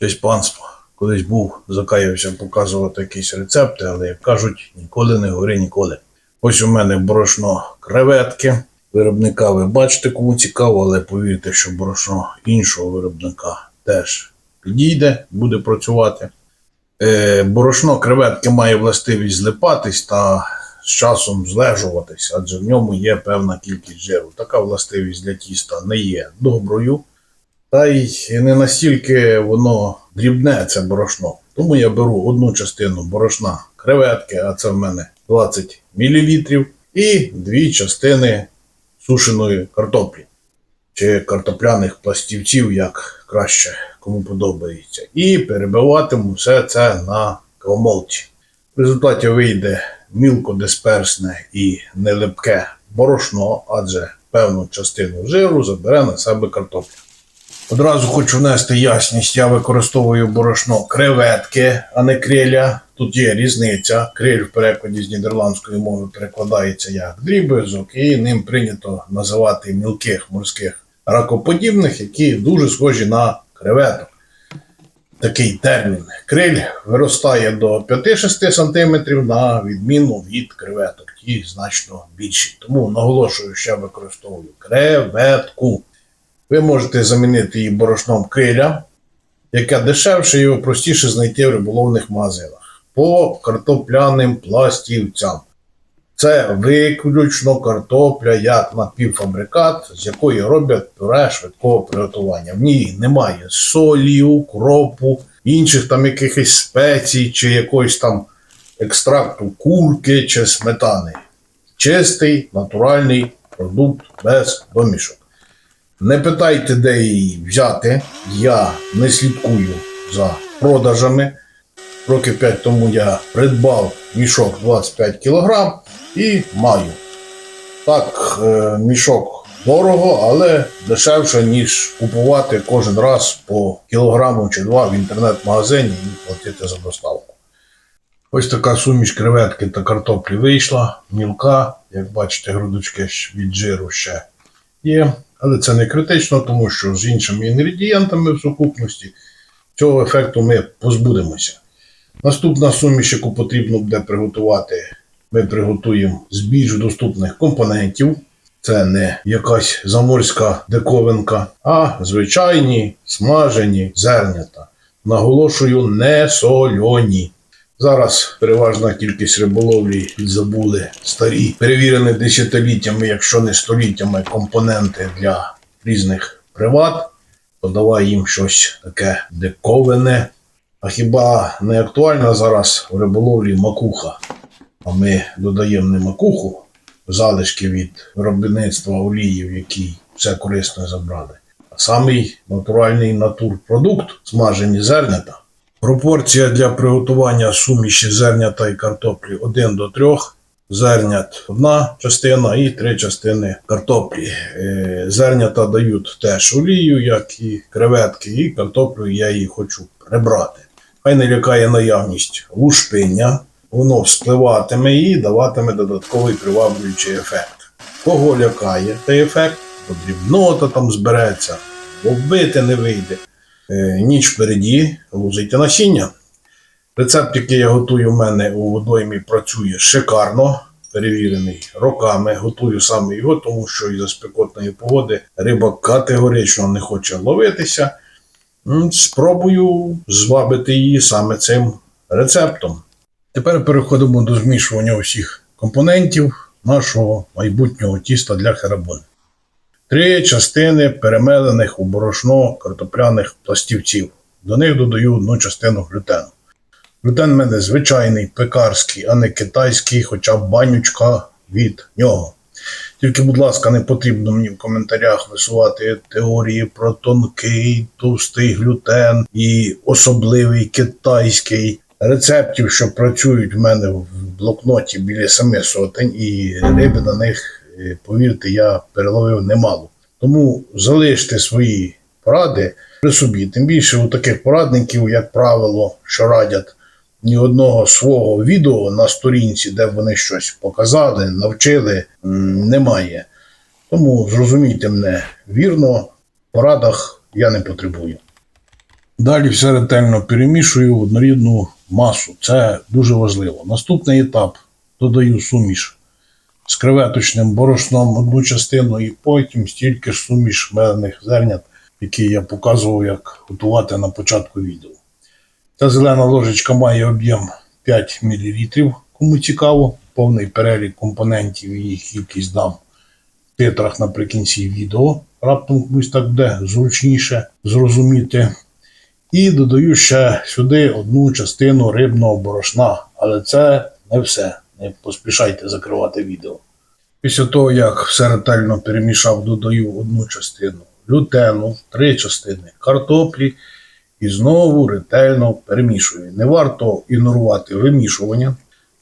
Честь панство. Колись був, закаявся показувати якісь рецепти, але як кажуть, ніколи не говори ніколи. Ось у мене борошно креветки. Виробника ви бачите, кому цікаво, але повірте, що борошно іншого виробника теж підійде, буде працювати. Е, борошно креветки має властивість злипатись та з часом злежуватись, адже в ньому є певна кількість жиру. Така властивість для тіста не є доброю. Та й не настільки воно дрібне, це борошно. Тому я беру одну частину борошна креветки, а це в мене 20 мл, і дві частини сушеної картоплі чи картопляних пластівців, як краще кому подобається. І перебиватиму все це на кавомолці. В результаті вийде мілкодисперсне і нелипке борошно, адже певну частину жиру забере на себе картопля. Одразу хочу внести ясність, я використовую борошно креветки, а не креля. Тут є різниця. Криль в перекладі з нідерландської мови перекладається як дрібезок, і ним прийнято називати мілких морських ракоподібних, які дуже схожі на креветок. Такий термін. Криль виростає до 5-6 см на відміну від креветок. Ті значно більші. Тому наголошую, що я використовую креветку. Ви можете замінити її борошном криля, яке дешевше його простіше знайти в риболовних магазинах по картопляним пластівцям. Це виключно картопля як напівфабрикат, з якої роблять пюре швидкого приготування. В ній немає солі, укропу, інших там якихось спецій чи якогось там екстракту курки чи сметани. Чистий натуральний продукт без домішок. Не питайте, де її взяти. Я не слідкую за продажами. Років 5 тому я придбав мішок 25 кг і маю. Так, е, мішок дорого, але дешевше, ніж купувати кожен раз по кілограму чи два в інтернет-магазині і платити за доставку. Ось така суміш креветки та картоплі вийшла, мілка, як бачите, грудочки від жиру ще є. Але це не критично, тому що з іншими інгредієнтами в сукупності цього ефекту ми позбудемося. Наступна суміш, яку потрібно буде приготувати, ми приготуємо з більш доступних компонентів. Це не якась заморська диковинка, а звичайні смажені зернята. Наголошую, не сольоні. Зараз переважна кількість риболовлі забули старі, перевірені десятиліттями, якщо не століттями, компоненти для різних приват. Подавай їм щось таке диковине. А хіба не актуальна зараз в риболовлі макуха? А ми додаємо не макуху, залишки від виробництва олії, в якій все корисне забрали, а самий натуральний натурпродукт смажені зернята. Пропорція для приготування суміші зернята і картоплі 1 до 3. Зернят одна частина і три частини картоплі. Е, Зернята дають теж олію, як і креветки, і картоплю я її хочу прибрати. Хай не лякає наявність лушпиння, воно вспливатиме і даватиме додатковий приваблюючий ефект. Кого лякає цей ефект, бо дрібнота там збереться, бо вбити не вийде. Е, Ніч впереді, лузайте насіння. Рецепт, який я готую в мене у водоймі, працює шикарно, перевірений роками. Готую саме його, тому що із-за спекотної погоди риба категорично не хоче ловитися. Спробую звабити її саме цим рецептом. Тепер переходимо до змішування усіх компонентів нашого майбутнього тіста для херабуни. Три частини перемелених у борошно картопляних пластівців. До них додаю одну частину глютену. Глютен в мене звичайний, пекарський, а не китайський, хоча банючка від нього. Тільки, будь ласка, не потрібно мені в коментарях висувати теорії про тонкий, товстий глютен і особливий китайський. Рецептів, що працюють в мене в блокноті біля семи сотень, і риби на них, повірте, я переловив немало. Тому залиште свої поради при собі. Тим більше у таких порадників, як правило, що радять ні одного свого відео на сторінці, де вони щось показали, навчили, немає. Тому зрозумійте мене вірно, в порадах я не потребую. Далі все ретельно перемішую в однорідну масу. Це дуже важливо. Наступний етап додаю суміш з креветочним борошном одну частину і потім стільки ж суміш мелених зернят, які я показував, як готувати на початку відео. Ця зелена ложечка має об'єм 5 мл. Кому цікаво, повний перелік компонентів і їх кількість дам в титрах наприкінці відео. Раптом комусь так буде зручніше зрозуміти. І додаю ще сюди одну частину рибного борошна, але це не все. Не поспішайте закривати відео. Після того, як все ретельно перемішав, додаю одну частину лютену, три частини картоплі і знову ретельно перемішую. Не варто ігнорувати вимішування,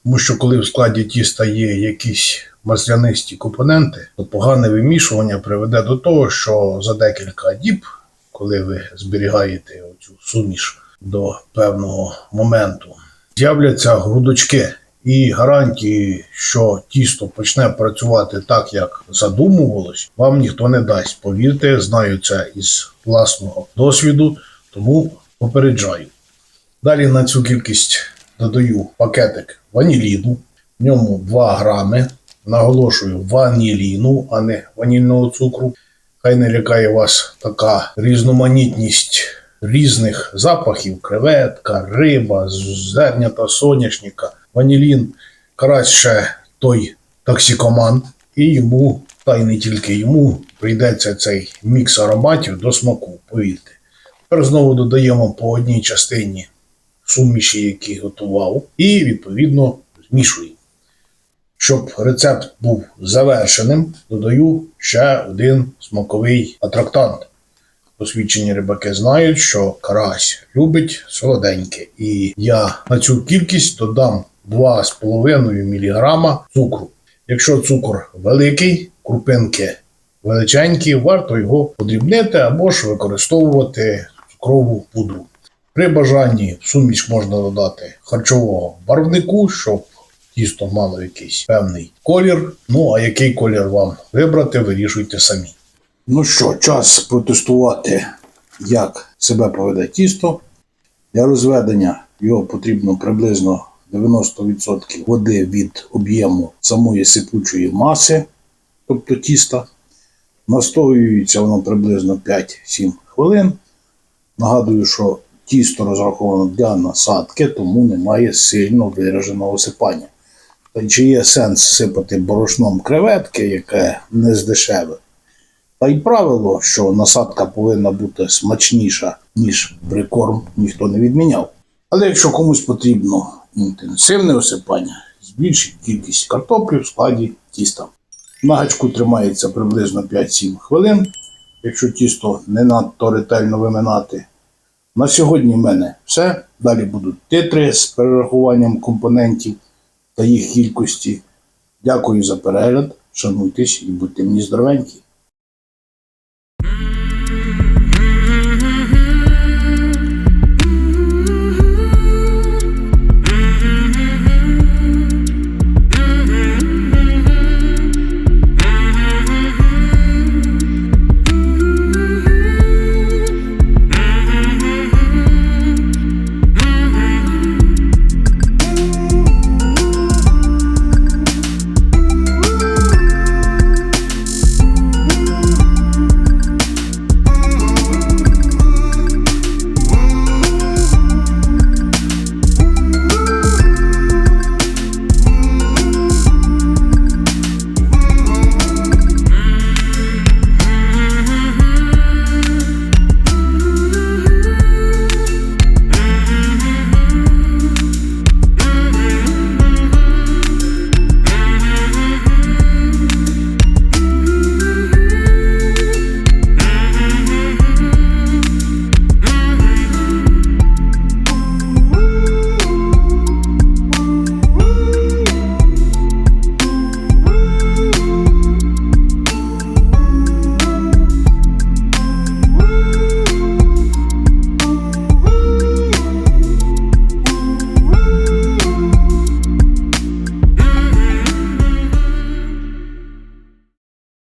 тому що коли в складі тіста є якісь маслянисті компоненти, то погане вимішування приведе до того, що за декілька діб, коли ви зберігаєте цю суміш до певного моменту, з'являться грудочки. І гарантії, що тісто почне працювати так, як задумувалось, вам ніхто не дасть. Повірте, знаю це із власного досвіду, тому попереджаю. Далі на цю кількість додаю пакетик ваніліну, в ньому 2 грами. Наголошую ваніліну, а не ванільного цукру. Хай не лякає вас така різноманітність різних запахів: креветка, риба, зернята соняшника, ванілін, карась ще той токсикоман, і йому, та й не тільки йому, прийдеться цей мікс ароматів до смаку, повірте. Тепер знову додаємо по одній частині суміші, які готував, і відповідно змішуємо. Щоб рецепт був завершеним, додаю ще один смаковий атрактант. Досвідчені рибаки знають, що карась любить солоденьке, і я на цю кількість додам 2,5 мг цукру. Якщо цукор великий, крупинки величенькі, варто його подрібнити або ж використовувати цукрову пудру. При бажанні суміш можна додати харчового барвнику, щоб тісто мало якийсь певний колір. Ну а який колір вам вибрати, вирішуйте самі. Ну що, час протестувати, як себе поведе тісто. Для розведення його потрібно приблизно 90% води від об'єму самої сипучої маси, тобто тіста. Настоюється воно приблизно 5-7 хвилин. Нагадую, що тісто розраховано для насадки, тому немає сильно вираженого сипання. Та чи є сенс сипати борошном креветки, яке не з дешевих? Та й правило, що насадка повинна бути смачніша, ніж прикорм, ніхто не відміняв. Але якщо комусь потрібно інтенсивне осипання, збільшіть кількість картоплі в складі тіста. На гачку тримається приблизно 5-7 хвилин, якщо тісто не надто ретельно виминати. На сьогодні в мене все. Далі будуть титри з перерахуванням компонентів та їх кількості. Дякую за перегляд, шануйтесь і будьте мені здоровенькі.